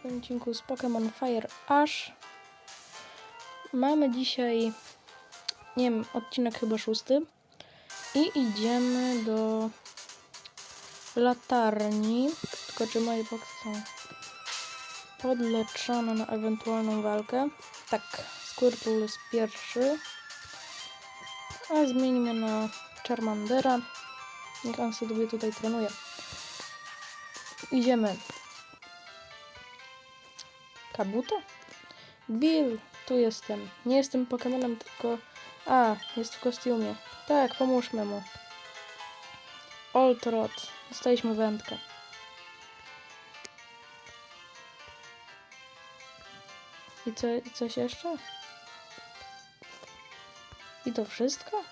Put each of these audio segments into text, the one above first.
swoim odcinku z Pokémon Fire Ash. Mamy dzisiaj, nie wiem, odcinek chyba szósty. I idziemy do latarni. Tylko czy moje boksy są podleczone na ewentualną walkę? Tak, Squirtle jest pierwszy. A zmienimy na Charmandera. Niech on sobie tutaj trenuje. Idziemy. Kabuto? Bill, tu jestem. Nie jestem Pokemonem, tylko... A, jest w kostiumie. Tak, pomóżmy mu. Old Rod. Dostaliśmy wędkę. I co, coś jeszcze? I to wszystko?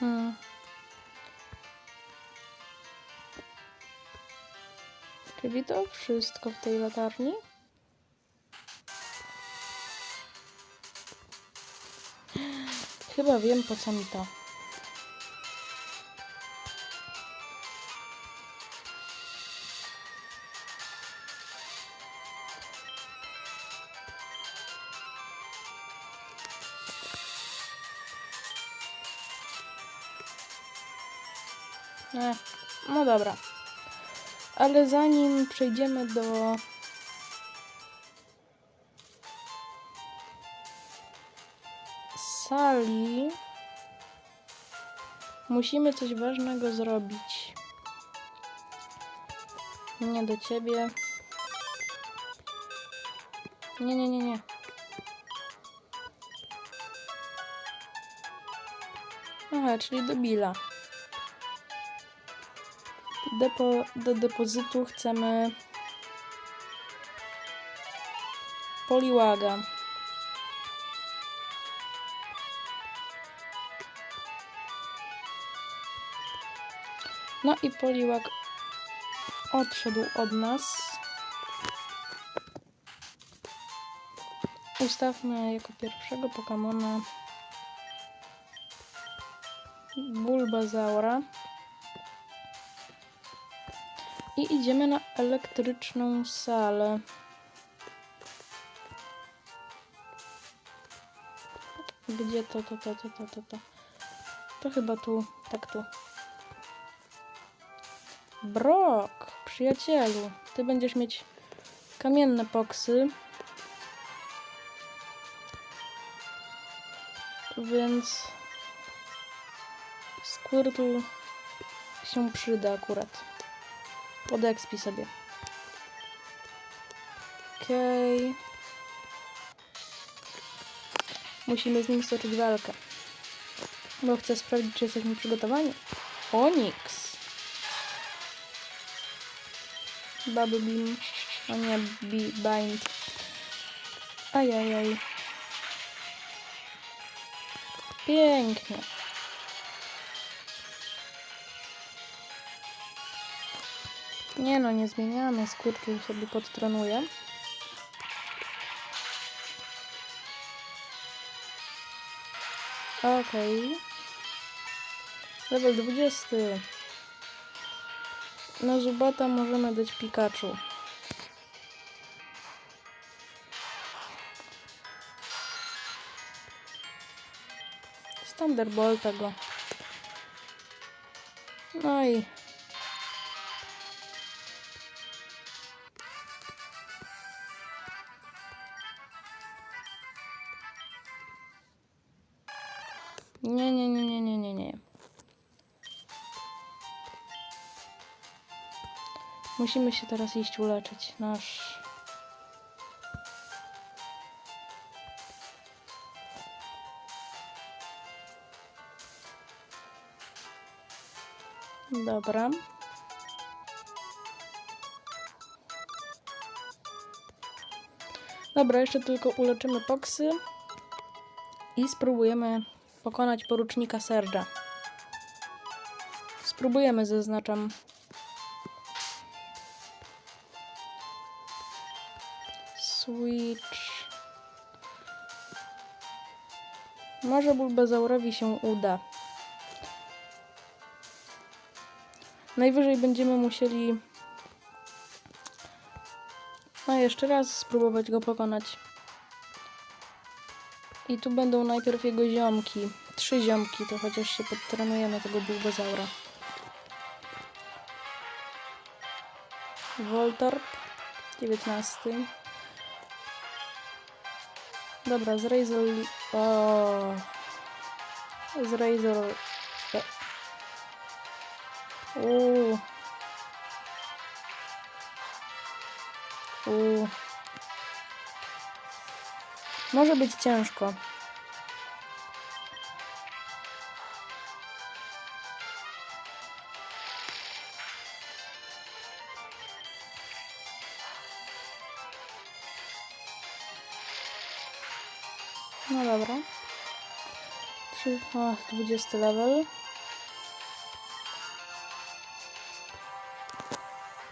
Hmm. To wszystko w tej latarni? Chyba wiem po co mi to. E, no dobra. Ale zanim przejdziemy do sali, musimy coś ważnego zrobić. Nie do ciebie. Nie, nie, nie, nie. Aha, czyli do Billa. Depo, do depozytu chcemy poliłaga. No i poliłag odszedł od nas. Ustawmy jako pierwszego Pokemona Bulbazaura. I idziemy na elektryczną salę. Gdzie to, to, to, to, to, to, to? To chyba tu, tak tu. Brok, przyjacielu, ty będziesz mieć kamienne poksy. Więc Squirtle się przyda akurat. Podexpi sobie. Okej. Musimy z nim stoczyć walkę. Bo chcę sprawdzić, czy jesteśmy przygotowani. Onyx. Bubble Beam. O nie, bi Bind. Ajajaj. Pięknie. Nie no, nie zmieniamy. Squirtle sobie podtrenuje. Okej. Level 20. Na Zubata możemy dać Pikachu. Thunderbolta go. No i Musimy się teraz iść uleczyć. Nasz. Dobra. Dobra, jeszcze tylko uleczymy poksy i spróbujemy pokonać porucznika Serge'a. Spróbujemy, zaznaczam. Switch. Może Bulbazaurowi się uda. Najwyżej będziemy musieli no jeszcze raz spróbować go pokonać. I tu będą najpierw jego ziomki. Trzy ziomki, to chociaż się podtrenujemy tego Bulbazaura. Voltorb, 19. Razor... Li- O. Z Razor... e. Uuu. Uuu. Może być ciężko. O, 20 level.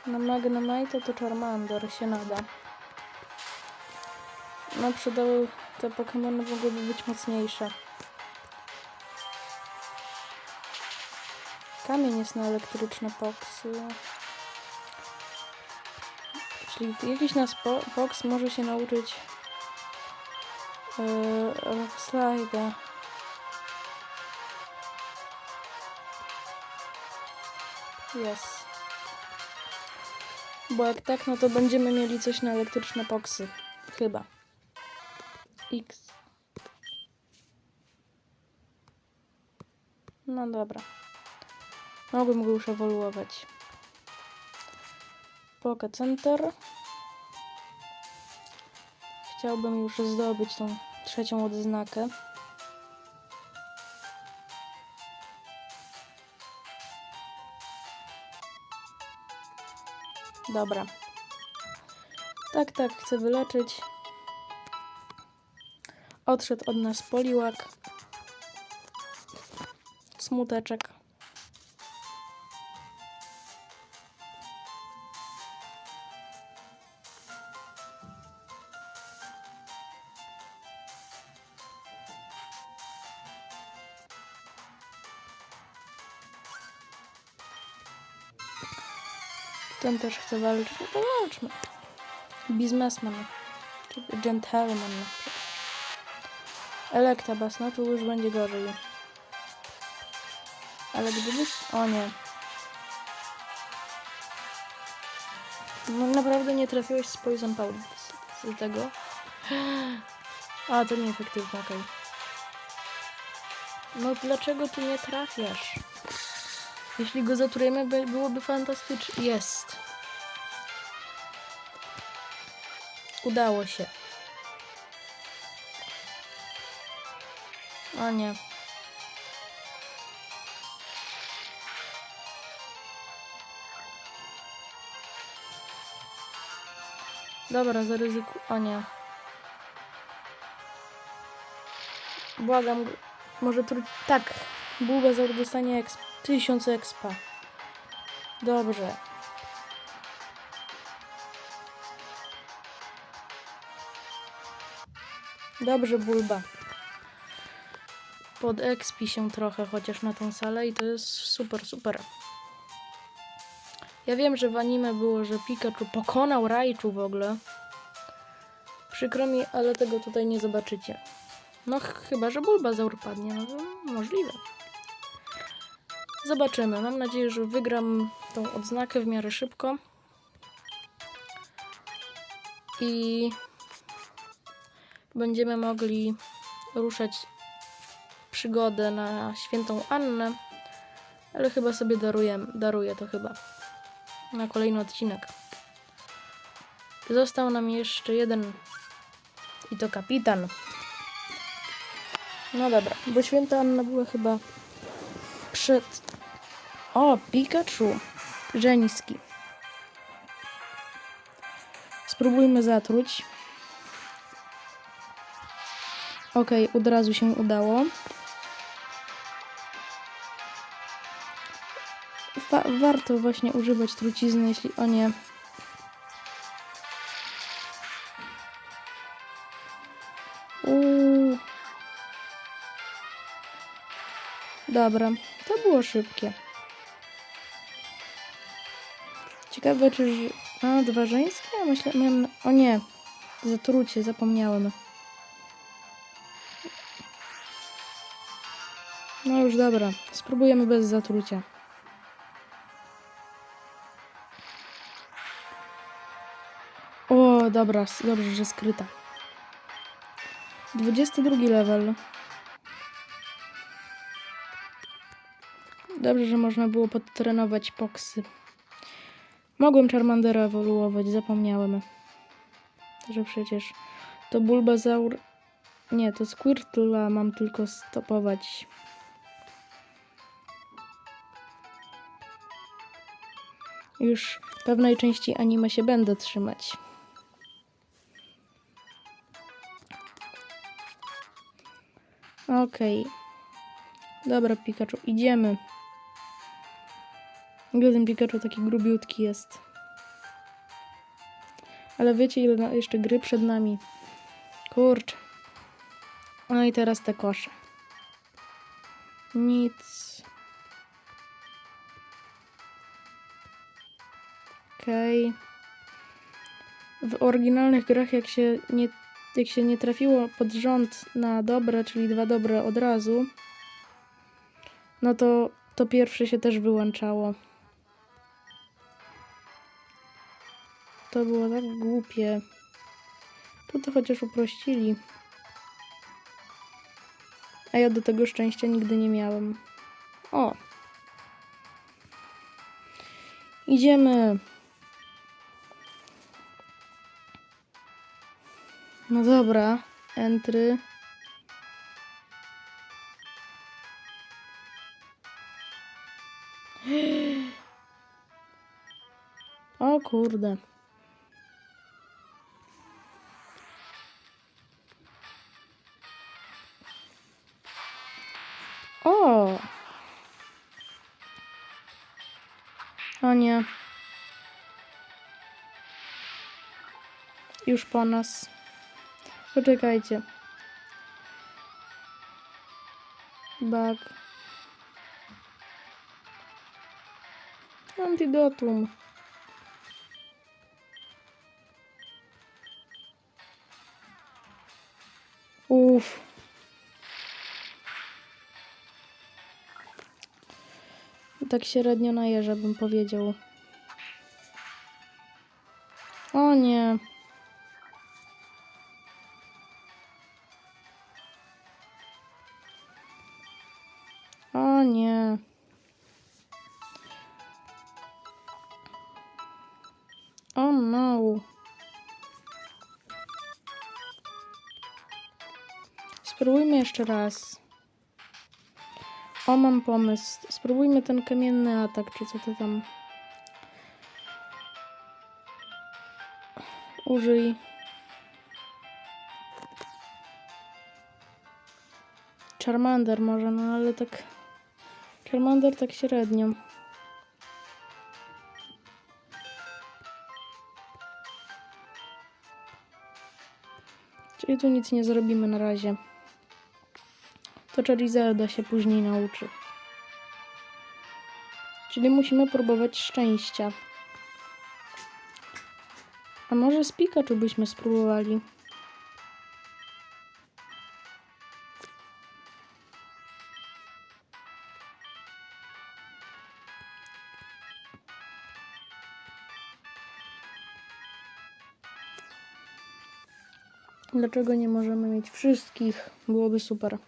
Na Magnemite to Charmander się nada. No przydały te Pokémony mogłyby być mocniejsze. Kamień jest na elektryczne poksy. Czyli jakiś nas po, poks może się nauczyć yy, Rockslide. Jest. Bo jak tak, no to będziemy mieli coś na elektryczne poksy. Chyba. X. No dobra. Mogłem go już ewoluować. Poke Center. Chciałbym już zdobyć tą trzecią odznakę. Dobra. Tak, tak, chcę wyleczyć. Odszedł od nas poliłak. Smuteczek. Ten też chce walczyć, no to walczmy. Biznesman. Czy gentleman. na przykład. Elektabas, no tu już będzie gorzej. Ale gdybyś... O nie. No naprawdę nie trafiłeś z Poison Powder z, z tego. A, to nieefektywne, okej. No dlaczego tu nie trafiasz? Jeśli go zatrujemy, by- byłoby fantastycznie. Jest. Udało się. O nie. Dobra, zaryzyku... O nie. Błagam, może tru... Tak. Bulbazaur dostanie exp... 1000 expa. Dobrze. Dobrze, Bulba. Pod expi się trochę chociaż na tą salę i to jest super, super. Ja wiem, że w anime było, że Pikachu pokonał Raichu w ogóle. Przykro mi, ale tego tutaj nie zobaczycie. No ch- chyba, że Bulbazaur padnie, no to możliwe. Zobaczymy. Mam nadzieję, że wygram tą odznakę w miarę szybko. I będziemy mogli ruszać przygodę na świętą Annę. Ale chyba sobie daruję, daruję to chyba. Na kolejny odcinek. Został nam jeszcze jeden. I to kapitan. No dobra, bo święta Anna była chyba przed o, Pikachu. Żeniski. Spróbujmy zatruć. Okej, od razu się udało. Wa warto właśnie używać trucizny, jeśli... O nie. Uuu. Dobra, to było szybkie. Ciekawe, czy... A, dwa żeńskie? Myślę, miałem... O nie, zatrucie, zapomniałem. No już dobra, spróbujemy bez zatrucia. O, dobra, dobrze, że skryta. 22 level. Dobrze, że można było podtrenować poksy. Mogłem Charmandera ewoluować, zapomniałem. Że przecież to Bulbazaur... Nie, to Squirtle'a mam tylko stopować. Już pewnej części anime się będę trzymać. Okej. Dobra, Pikachu, idziemy. Gdy ten Pikachu taki grubiutki jest. Ale wiecie, ile jeszcze gry przed nami. Kurczę. No i teraz te kosze. Nic. Okej. W oryginalnych grach, jak się, nie, jak się nie trafiło pod rząd na dobre, czyli dwa dobre od razu, no to to pierwsze się też wyłączało. To było tak głupie. Tu to chociaż uprościli. A ja do tego szczęścia nigdy nie miałem. O! Idziemy. No dobra. Entry. O kurde. O nie. Już po nas. Poczekajcie. Bug. Antidotum. Uff. Tak średnio na jeża bym powiedział. O nie. O nie. O no. Spróbujmy jeszcze raz. O, mam pomysł. Spróbujmy ten kamienny atak, czy co to tam. Użyj. Charmander może, no ale tak... Charmander tak średnio. Czyli tu nic nie zrobimy na razie. To Charizarda się później nauczy. Czyli musimy próbować szczęścia. A może z Pikachu byśmy spróbowali? Dlaczego nie możemy mieć wszystkich? Byłoby super.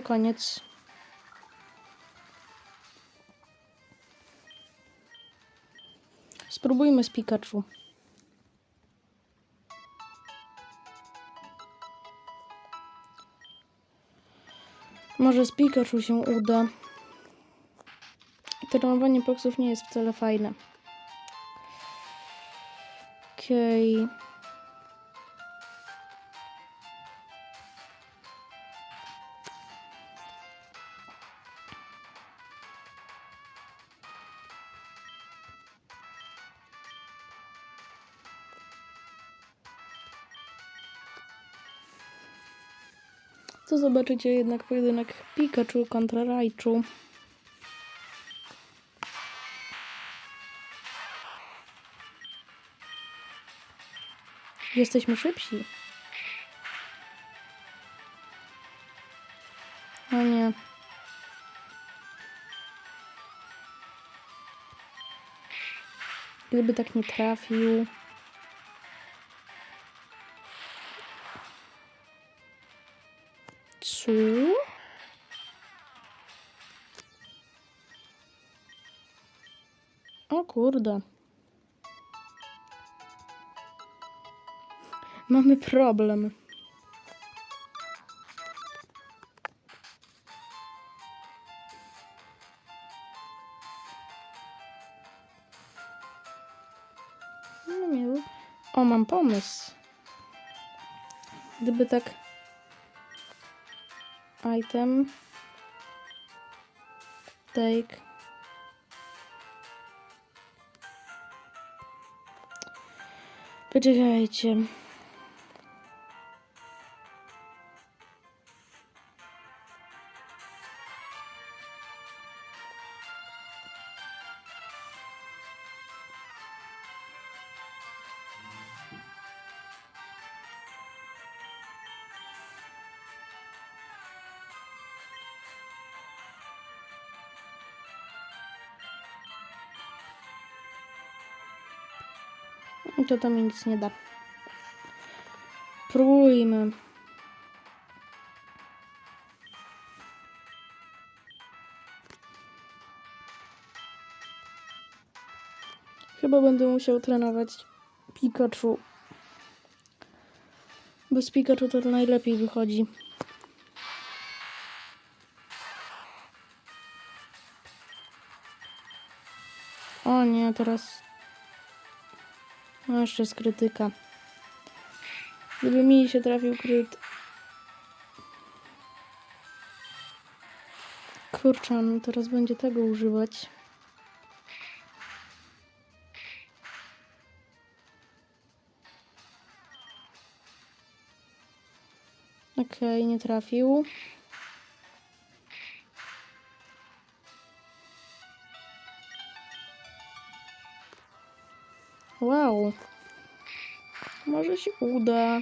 I koniec. Spróbujmy z Pikachu. Może z Pikachu się uda. Trenowanie boksów nie jest wcale fajne. Okej. To zobaczycie jednak pojedynek Pikachu kontra Raichu. Jesteśmy szybsi. O nie. Gdyby tak nie trafił. Kurde. Mamy problem. O, mam pomysł. Gdyby tak item take Poczekajcie. To to mi nic nie da. Próbujmy. Chyba będę musiał trenować Pikachu. Bez Pikachu to najlepiej wychodzi. O nie, teraz no jeszcze z krytyka. Gdyby mi się trafił kryt... Kurczę, on teraz będzie tego używać. Okej, nie trafił. Wow. Może się uda.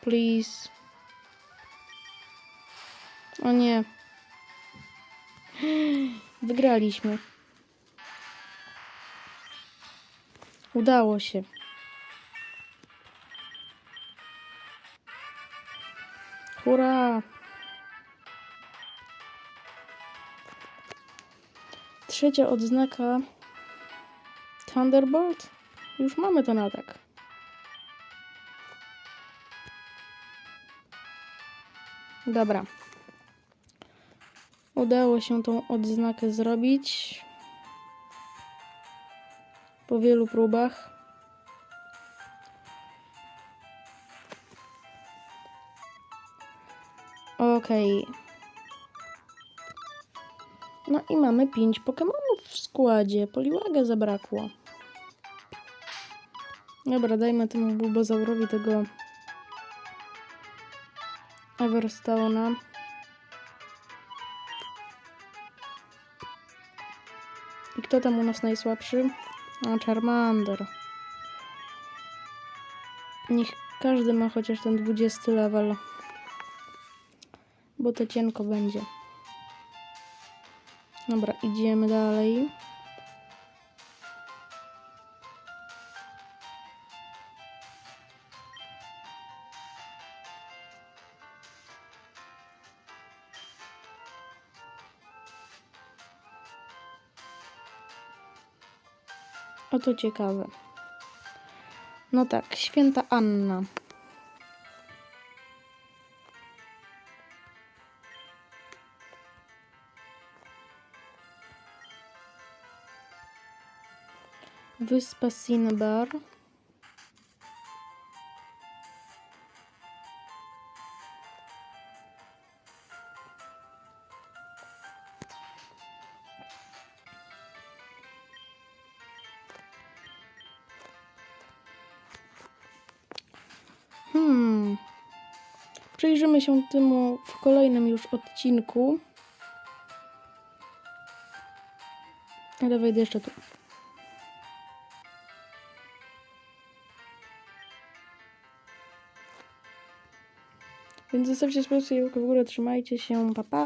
Please. O nie. Wygraliśmy. Udało się. Hurra! Trzecia odznaka Thunderbolt? Już mamy ten atak. Dobra. Udało się tą odznakę zrobić. Po wielu próbach. Okej. No i mamy 5 Pokémonów w składzie. Poliłaga zabrakło. Dobra, dajmy temu Bulbazaurowi tego Everstone'a. I kto tam u nas najsłabszy? A, Charmander. Niech każdy ma chociaż ten 20 level. Bo to cienko będzie. Dobra, idziemy dalej. O to ciekawe. No tak, święta Anna. Wyspa Cinnabar. Przyjrzymy się temu w kolejnym już odcinku. Ale wejdę jeszcze tu. Więc zostawcie sprawę w górę, trzymajcie się, pa pa.